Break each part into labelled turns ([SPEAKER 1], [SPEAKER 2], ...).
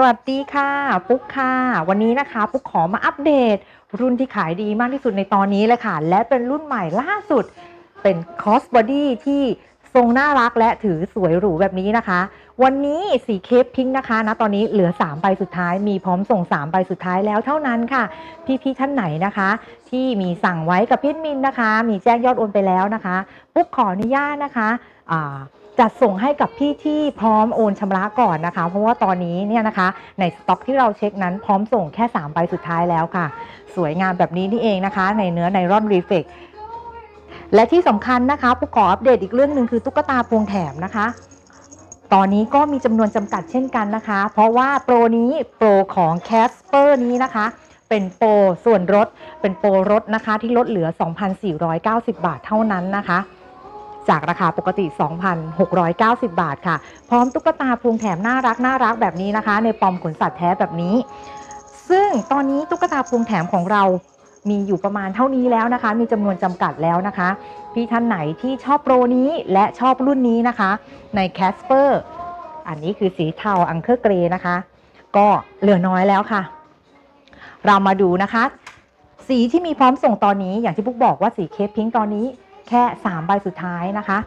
[SPEAKER 1] สวัสดีค่ะ ปุ๊กค่ะ วันนี้นะคะ ปุ๊กขอมาอัปเดต รุ่นที่ขายดีมากที่สุดในตอนนี้เลยค่ะ และเป็นรุ่นใหม่ล่าสุด เป็นคอสบอดี้ที่ทรงน่ารักและถือสวยหรูแบบนี้นะคะ วันนี้สีเคปพิงค์นะคะนะตอนนี้เหลือ 3 ใบสุดท้าย มีพร้อมส่ง 3 ใบสุดท้ายแล้วเท่านั้นค่ะ พี่ๆท่านไหนนะคะ ที่มีสั่งไว้กับพี่มินนะคะ มีแจ้งยอดโอนไปแล้วนะคะปุ๊กขออนุญาตนะคะจัดส่งให้กับพี่ที่พร้อมโอนชำระก่อนนะคะ เพราะว่าตอนนี้เนี่ยนะคะในสต็อกที่เราเช็คนั้นพร้อมส่งแค่ 3 ใบสุดท้ายแล้วค่ะ สวยงามแบบนี้นี่เองนะคะ ในเนื้อไนรอนรีเฟกและที่สำคัญนะคะปุ๊กขออัปเดตอีกเรื่องหนึ่งคือตุ๊กตาพวงแถมนะคะ ตอนนี้ก็มีจำนวนจำกัดเช่นกันนะคะ เพราะว่าโปรนี้โปรของ Casper นี้นะคะ เป็นโปรส่วนลดเป็นโปรลดนะคะ ที่ลดเหลือ 2,490 บาทเท่านั้นนะคะ จากราคาปกติ 2,690 บาทค่ะ พร้อมตุ๊กตาพวงแถมน่ารักน่ารักแบบนี้นะคะ ในปอมขนสัตว์แท้แบบนี้ ซึ่งตอนนี้ตุ๊กตาพวงแถมของเรา มีอยู่ประมาณเท่านี้แล้วนะคะ มีจำนวนจำกัดแล้วนะคะ พี่ท่านไหนที่ชอบโปรนี้และชอบรุ่นนี้นะคะ ใน Casper อันนี้คือสีเทาอังเคอร์เกรนะคะ ก็เหลือน้อยแล้วค่ะ เรามาดูนะคะ สีที่มีพร้อมส่งตอนนี้ อย่างที่ปุ๊กบอกว่าสีเคปพิงค์ตอนนี้แค่ 3 ใบสุดท้ายนะคะ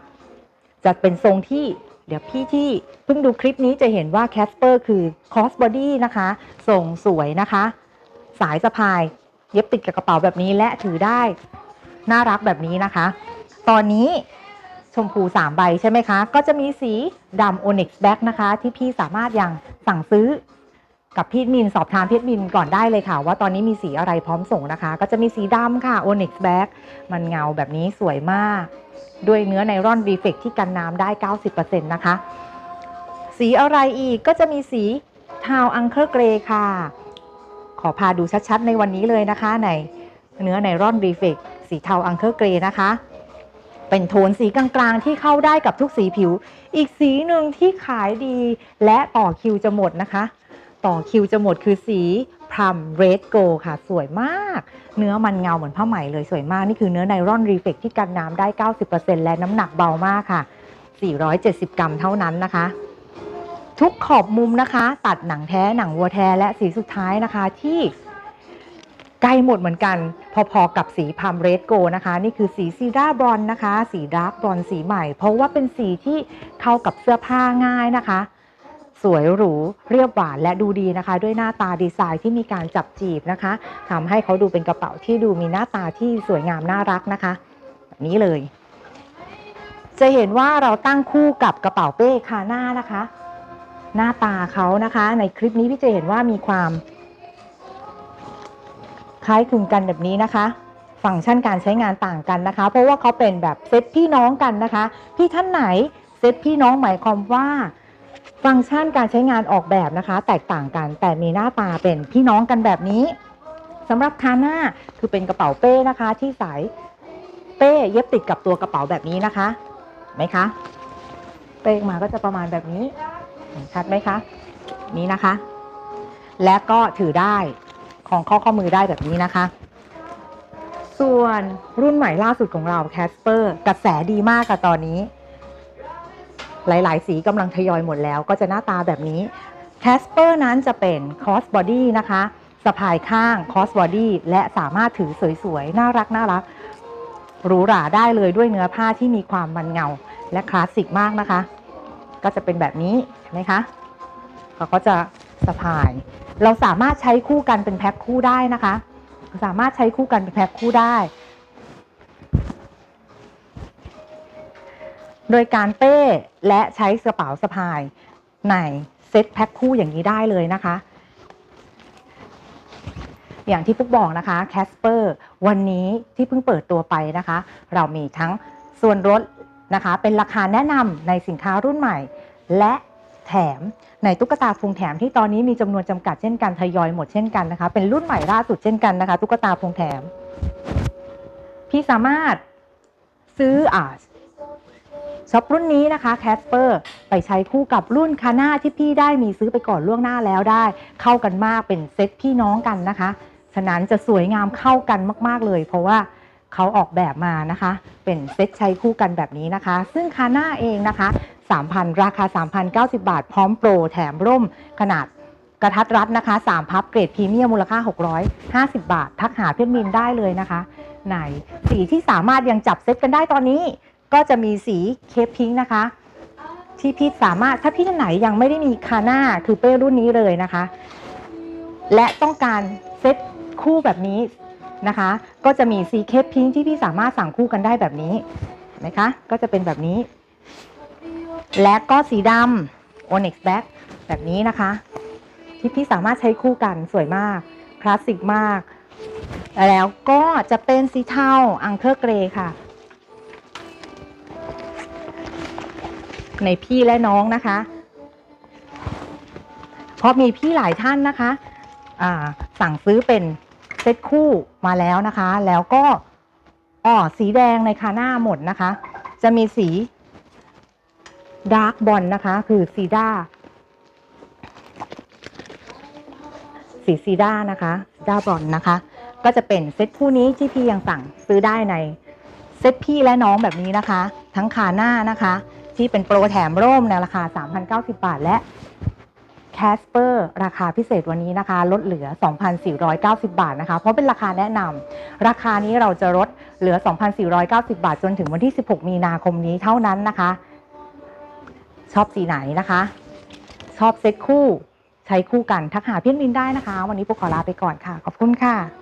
[SPEAKER 1] จะเป็นทรงที่เดี๋ยวพี่ที่เพิ่งดูคลิปนี้จะเห็นว่า Casper คือ cross body นะคะทรงสวยนะคะ สายสะพาย เย็บติดกับกระเป๋าแบบนี้และถือได้น่ารักแบบนี้นะคะ ตอนนี้ชมพู 3 ใบใช่ไหมคะ ก็จะมีสีดำ Onyx Black นะคะ ที่พี่สามารถยังสั่งซื้อกับพี่มินสอบถามพี่มินก่อนได้เลยค่ะ ว่าตอนนี้มีสีอะไรพร้อมส่งนะคะ ก็จะมีสีดำค่ะ Onyx Black มันเงาแบบนี้สวยมาก ด้วยเนื้อไนรอนรีเฟกที่กันน้ำได้ 90%นะคะ สีอะไรอีกก็จะมีสีทาวอังเคอร์เกรค่ะ ขอพาดูชัดๆ ในวันนี้เลยนะคะ ในเนื้อไนร่อนรีเฟกสีเทาอังเคอร์เกรนะคะ เป็นโทนสีกลางๆ ที่เข้าได้กับทุกสีผิว อีกสีหนึ่งที่ขายดีและต่อคิวจะหมดนะคะ ต่อคิวจะหมดคือสีพรัมเรดโกค่ะ สวยมาก เนื้อมันเงาเหมือนผ้าไหมเลยสวยมาก นี่คือเนื้อไนร่อนรีเฟกที่กันน้ำได้ 90%และน้ำหนักเบามากค่ะ 470 กรัมเท่านั้นนะคะ ทุกขอบมุมนะคะ ตัดหนังแท้หนังวัวแท้และสีสุดท้ายนะคะที่ใกล้หมดเหมือนกัน พอๆกับสีพามเรดโกนะคะ นี่คือสีซีดาบรอนนะคะ สีดาร์กบรอนสีใหม่ เพราะว่าเป็นสีที่เข้ากับเสื้อผ้าง่ายนะคะ สวยหรูเรียบหวานและดูดีนะคะ ด้วยหน้าตาดีไซน์ที่มีการจับจีบนะคะทำให้เขาดูเป็นกระเป๋าที่ดูมีหน้าตาที่สวยงามน่ารักนะคะแบบนี้เลย จะเห็นว่าเราตั้งคู่กับกระเป๋าเป้คาหน้านะคะ หน้าตาเขานะคะ ในคลิปนี้พี่จะเห็นว่ามีความ คล้ายคลึงกันแบบนี้นะคะ ฟังก์ชันการใช้งานต่างกันนะคะ เพราะว่าเขาเป็นแบบเซตพี่น้องกันนะคะ พี่ท่านไหนเซตพี่น้องหมายความว่าฟังก์ชันการใช้งานออกแบบนะคะ แตกต่างกัน แต่มีหน้าตาเป็นพี่น้องกันแบบนี้สำหรับคาน้าคือเป็นกระเป๋าเป้นะคะ ที่สายเป้เย็บติดกับตัวกระเป๋าแบบนี้นะคะไหมคะ เป้มาก็จะประมาณแบบนี้ ชัดไหมคะ นี้นะคะ และก็ถือได้ของข้อข้อมือได้แบบนี้นะคะ ส่วนรุ่นใหม่ล่าสุดของเรา Casper กระแสดีมากค่ะตอนนี้ หลาย ๆ สีกำลังทยอยหมดแล้ว ก็จะหน้าตาแบบนี้ Casper นั้นจะเป็น cross body นะคะสะพายข้าง cross body และสามารถถือสวย ๆ น่ารักน่ารักหรูหราได้เลยด้วยเนื้อผ้าที่มีความมันเงาและคลาสสิกมากนะคะ ก็จะเป็นแบบนี้เห็นไหมคะเขาก็จะสะพาย เราสามารถใช้คู่กันเป็นแพ็คคู่ได้นะคะ สามารถใช้คู่กันเป็นแพ็คคู่ได้ โดยการเป้และใช้กระเป๋าสะพายในเซ็ตแพ็คคู่อย่างนี้ได้เลยนะคะ อย่างที่ปุ๊กบอกนะคะ Casper วันนี้ที่เพิ่งเปิดตัวไปนะคะ เรามีทั้งส่วนลด นะคะ เป็นราคาแนะนำในสินค้ารุ่นใหม่ และแถมในตุ๊กตาพุงแถมที่ตอนนี้มีจำนวนจำกัดเช่นกันทยอยหมดเช่นกันนะคะ เป็นรุ่นใหม่ล่าสุดเช่นกันนะคะตุ๊กตาพุงแถม พี่สามารถซื้ออ่าช็อปรุ่นนี้นะคะ Casper ไปใช้คู่กับรุ่นคาน่าที่พี่ได้มีซื้อไปก่อนล่วงหน้าแล้วได้ เข้ากันมากเป็นเซตพี่น้องกันนะคะ ฉะนั้นจะสวยงามเข้ากันมาก ๆเลย เพราะว่า เขาออกแบบมานะคะ เป็นเซ็ตใช้คู่กันแบบนี้นะคะ ซึ่งคาน่าเองนะคะ 3,000 ราคา 3,090 บาท พร้อมโปรแถมร่มขนาดกระทัดรัดนะคะ3พับเกรดพรีเมียมมูลค่า 650 บาท ทักหาเพื่อนมินได้เลยนะคะ ไหนสีที่สามารถยังจับเซ็ตกันได้ตอนนี้ ก็จะมีสีเคปพิงค์นะคะ ที่พี่สามารถถ้าพี่ท่านไหนยังไม่ได้มีคาน่าคือเป้รุ่นนี้เลยนะคะ และต้องการเซ็ตคู่แบบนี้ นะคะ ก็จะมีสีเคปพิงค์ที่พี่สามารถสั่งคู่กันได้แบบนี้เห็นไหมคะ ก็จะเป็นแบบนี้ และก็สีดำ Onyx Black แบบนี้นะคะ ที่พี่สามารถใช้คู่กันสวยมาก คลาสสิกมาก แล้วก็จะเป็นสีเทาอังเคอร์เกรค่ะ ในพี่และน้องนะคะ เพราะมีพี่หลายท่านนะคะ สั่งซื้อเป็น เซตคู่มาแล้วนะคะ แล้วก็อ๋อสีแดงในคาหน้าหมดนะคะ จะมีสีดาร์กบอลนะคะ คือซีด้าสีซีด้านะคะด้าบอนนะคะ ก็จะเป็นเซตคู่นี้ที่พี่ยังสั่งซื้อได้ในเซตพี่และน้องแบบนี้นะคะ ทั้งคาหน้านะคะ ที่เป็นโปรแถมร่มในราคา 3,090 บาท และ แคสเปอร์ราคาพิเศษวันนี้นะคะ ลดเหลือ 2,490 บาทนะคะ เพราะเป็นราคาแนะนำราคานี้เราจะลดเหลือ 2,490 บาท จนถึงวันที่ 16 มีนาคมนี้เท่านั้นนะคะ ชอบสีไหนนะคะ ชอบเซ็ตคู่ ใช้คู่กันทักหาเพี่มินได้นะคะ วันนี้พวกขอลาไปก่อนค่ะ ขอบคุณค่ะ